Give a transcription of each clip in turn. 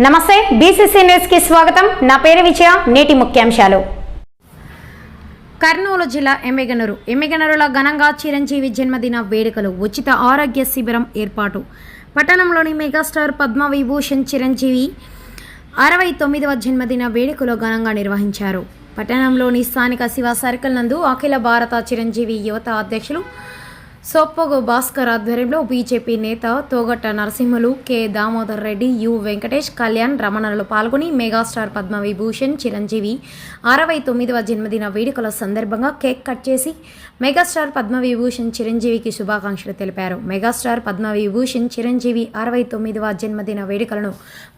నమస్తే బీసీసీ న్యూస్కి స్వాగతం. నా పేరు విజయ నేటి ముఖ్యాంశాలు. కర్నూలు జిల్లా ఎమ్మెగనూరు. ఎమ్మెగనూరులో ఘనంగా చిరంజీవి జన్మదిన వేడుకలు ఉచిత ఆరోగ్య శిబిరం ఏర్పాటు. పట్టణంలోని మెగాస్టార్ పద్మవిభూషణ్ చిరంజీవి అరవై తొమ్మిదవ జన్మదిన వేడుకలు ఘనంగా నిర్వహించారు. పట్టణంలోని స్థానిక శివ సర్కిల్ నందు అఖిల భారత చిరంజీవి యువత అధ్యక్షులు సోప్పగు భాస్కర్ ఆధ్వర్యంలో బీజేపీ నేత తోగట్ట నరసింహులు కె. దామోదర్ రెడ్డి యు. వెంకటేష్ కళ్యాణ్ రమణలు పాల్గొని మెగాస్టార్ పద్మవిభూషణ్ చిరంజీవి అరవై తొమ్మిదవ జన్మదిన వేడుకల సందర్భంగా కేక్ కట్ చేసి మెగాస్టార్ పద్మవిభూషణ్ చిరంజీవికి శుభాకాంక్షలు తెలిపారు. మెగాస్టార్ పద్మవిభూషణ్ చిరంజీవి అరవై తొమ్మిదవ జన్మదిన వేడుకలను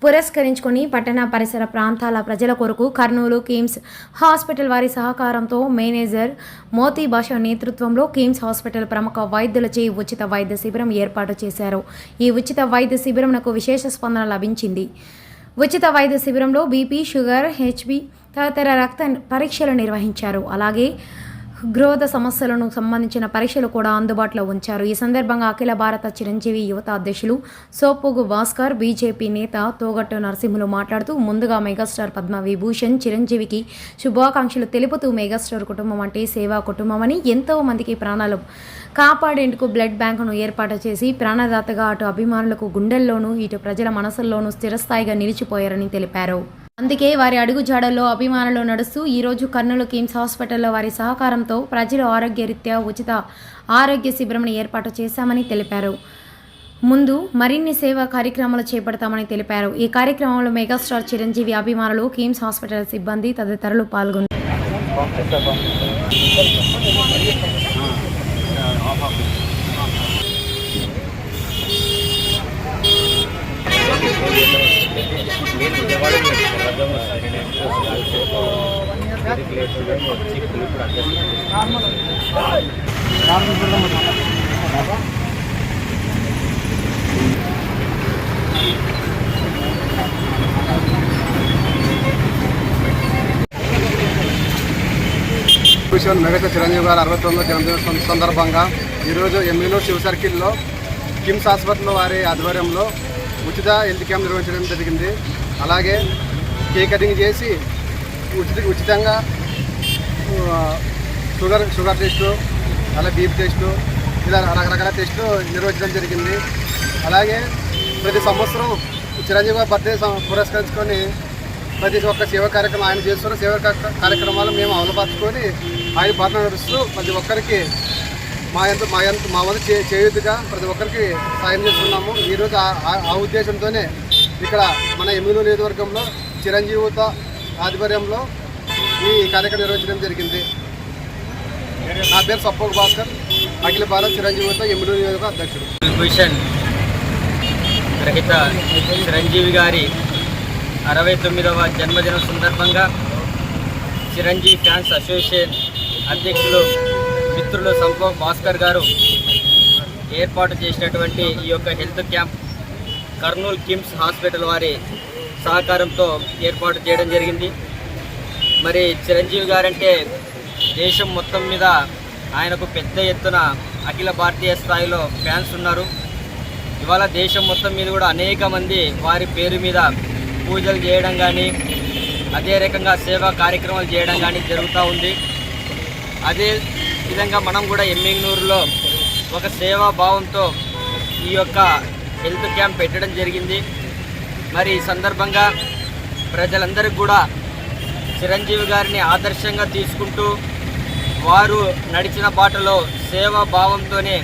పురస్కరించుకొని పట్టణ పరిసర ప్రాంతాల ప్రజల కొరకు కర్నూలు కిమ్స్ హాస్పిటల్ వారి సహకారంతో మేనేజర్ మోతీ భాష నేతృత్వంలో కిమ్స్ హాస్పిటల్ ప్రముఖ వైద్యులచే ఉచిత వైద్య శిబిరం ఏర్పాటు చేశారు. ఈ ఉచిత వైద్య శిబిరంకు విశేష స్పందన లభించింది. ఉచిత వైద్య శిబిరంలో బీపీ షుగర్ హెచ్బి తదితర రక్త పరీక్షలు నిర్వహించారు. అలాగే గ్రోధ సమస్యలను సంబంధించిన పరీక్షలు కూడా అందుబాటులో ఉంచారు. ఈ సందర్భంగా అఖిల భారత చిరంజీవి యువత అధ్యక్షులు సోపోగు భాస్కర్ బీజేపీ నేత తోగట్టు నరసింహులు మాట్లాడుతూ ముందుగా మెగాస్టార్ పద్మ విభూషణ్ చిరంజీవికి శుభాకాంక్షలు తెలుపుతూ మెగాస్టార్ కుటుంబం అంటే సేవా కుటుంబం అని ఎంతో మందికి ప్రాణాలు కాపాడేందుకు బ్లడ్ బ్యాంకును ఏర్పాటు చేసి ప్రాణదాతగా అటు అభిమానులకు గుండెల్లోనూ ఇటు ప్రజల మనసుల్లోనూ స్థిరస్థాయిగా నిలిచిపోయారని తెలిపారు. అందుకే వారి అడుగు జాడల్లో అభిమానులు నడుస్తూ ఈరోజు కర్నూలు కిమ్స్ హాస్పిటల్లో వారి సహకారంతో ప్రజలు ఆరోగ్యరీత్యా ఉచిత ఆరోగ్య శిబిరంను ఏర్పాటు చేశామని తెలిపారు. ముందు మరిన్ని సేవా కార్యక్రమాలు చేపడతామని తెలిపారు. ఈ కార్యక్రమంలో మెగాస్టార్ చిరంజీవి అభిమానులు కిమ్స్ హాస్పిటల్ సిబ్బంది తదితరులు పాల్గొన్నారు. భూషణ్ మెగస్టార్ చిరంజీవి గారు అరవై తొమ్మిదో జన్మదిన సందర్భంగా ఈరోజు ఎమ్మెల్యే శివ సర్కిల్లో కిమ్స్ హాస్పిటల్ వారి ఆధ్వర్యంలో ఉచిత హెల్త్ క్యాంప్ నిర్వహించడం జరిగింది. అలాగే కేక్ కటింగ్ చేసి ఉచిత ఉచితంగా షుగర్ షుగర్ టెస్టు అలా బీపీ టెస్టు ఇలా రకరకాల టెస్టులు నిర్వహించడం జరిగింది. అలాగే ప్రతి సంవత్సరం చిరంజీవి గారి బర్త్డే సం- పురస్కరించుకొని ప్రతి ఒక్క సేవా కార్యక్రమం ఆయన చేస్తున్న సేవా కార్యక్రమాలు మేము అమలుపరుచుకొని ఆయన బాధ నడుస్తూ ప్రతి ఒక్కరికి మా ఎంత మా ఎంత మా వంతు చేయుద్దుగా ప్రతి ఒక్కరికి సాయం చేస్తున్నాము. ఈరోజు ఆ- ఆ ఉద్దేశంతోనే ఇక్కడ మన ఎమ్మెల్యే నియోజకవర్గంలో చిరంజీవిత ఆధ్వర్యంలో ఈ కార్యక్రమం నిర్వహించడం జరిగింది. నా పేరు సప్పోల్ భాస్కర్. అఖిల భారత్ చిరంజీవిత ఎమ్మెల్యే నియోజక అధ్యక్షుడు. భూషణ్ గ్రహీత చిరంజీవి గారి అరవై తొమ్మిదవ జన్మదినం సందర్భంగా చిరంజీవి ఫ్యాన్స్ అసోసియేషన్ అధ్యక్షులు మిత్రులు సంపో భాస్కర్ గారు ఏర్పాటు చేసినటువంటి ఈ యొక్క health camp Kurnool KIMS hospital వారి సహకారంతో ఏర్పాటు చేయడం జరిగింది. మరి చిరంజీవి గారంటే దేశం మొత్తం మీద ఆయనకు పెద్ద ఎత్తున అఖిల భారతీయ స్థాయిలో ఫ్యాన్స్ ఉన్నారు. ఇవాళ దేశం మొత్తం మీద కూడా అనేక మంది వారి పేరు మీద పూజలు చేయడం కానీ అదే రకంగా సేవా కార్యక్రమాలు చేయడం కానీ జరుగుతూ ఉంది. అదే విధంగా మనం కూడా ఎమ్మింగ్నూరులో ఒక సేవా భావంతో ఈ యొక్క హెల్త్ క్యాంప్ పెట్టడం జరిగింది. మరి ఈ సందర్భంగా ప్రజలందరికీ కూడా చిరంజీవి గారిని ఆదర్శంగా తీసుకుంటూ వారు నడిచిన బాటలో సేవా భావంతోనే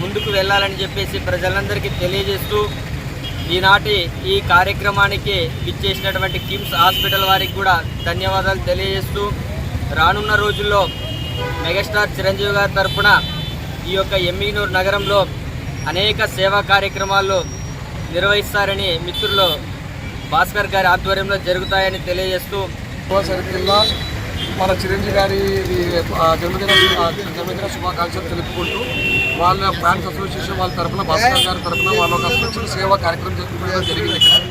ముందుకు వెళ్ళాలని చెప్పేసి ప్రజలందరికీ తెలియజేస్తూ ఈనాటి ఈ కార్యక్రమానికి ఇచ్చేసినటువంటి కిమ్స్ హాస్పిటల్ వారికి కూడా ధన్యవాదాలు తెలియజేస్తూ రానున్న రోజుల్లో మెగాస్టార్ చిరంజీవి గారి తరపున ఈ యొక్క ఎమ్మిగనూరు నగరంలో అనేక సేవా కార్యక్రమాలు నిర్వహిస్తారని మిత్రులు భాస్కర్ గారి ఆధ్వర్యంలో జరుగుతాయని తెలియజేస్తూ గోవా మన చిరంజీవి గారి జన్మదిన జన్మదిన శుభాకాంక్షలు తెలుపుకుంటూ వాళ్ళ ఫ్యాన్స్ అసోసియేషన్ వాళ్ళ తరఫున భాస్కర్ గారి తరఫున వాళ్ళ ఒక స్వచ్ఛ సేవా కార్యక్రమం జరుపుకోవడం జరిగింది ఇక్కడ.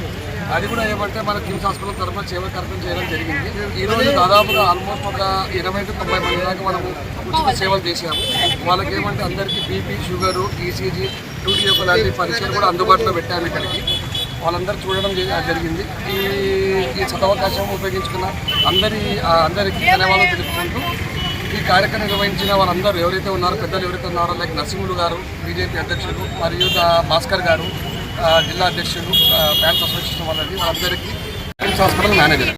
అది కూడా ఏమంటే మన కిమ్స్ హాస్పిటల్ తరఫున సేవా కార్యక్రమం చేయడం జరిగింది. ఈ రోజు దాదాపుగా ఆల్మోస్ట్ ఒక ఇరవై నుంచి తొంభై మంది దాకా మనము ఉచిత సేవలు చేసాము వాళ్ళకి ఏమంటే అందరికీ బీపీ షుగరు ఈసీజీ టూడీ యొక్క లాంటి పరీక్షలు కూడా అందుబాటులో పెట్టాము ఇక్కడికి. వాళ్ళందరూ చూడడం జరిగింది. ఈ ఈ సదవకాశం ఉపయోగించుకున్న అందరి అందరికీ ధన్యవాదాలు తెలుపుకుంటూ ఈ కార్యక్రమం నిర్వహించిన వాళ్ళందరూ ఎవరైతే ఉన్నారో పెద్దలు ఎవరైతే ఉన్నారో లైక్ నరసింహుడు గారు బీజేపీ అధ్యక్షుడు మరియు భాస్కర్ గారు జిల్లా అధ్యక్షులు ఫ్యాన్స్ అసోసియేషన్ వాళ్ళని వాళ్ళందరికీ హాస్పిటల్ మేనేజర్.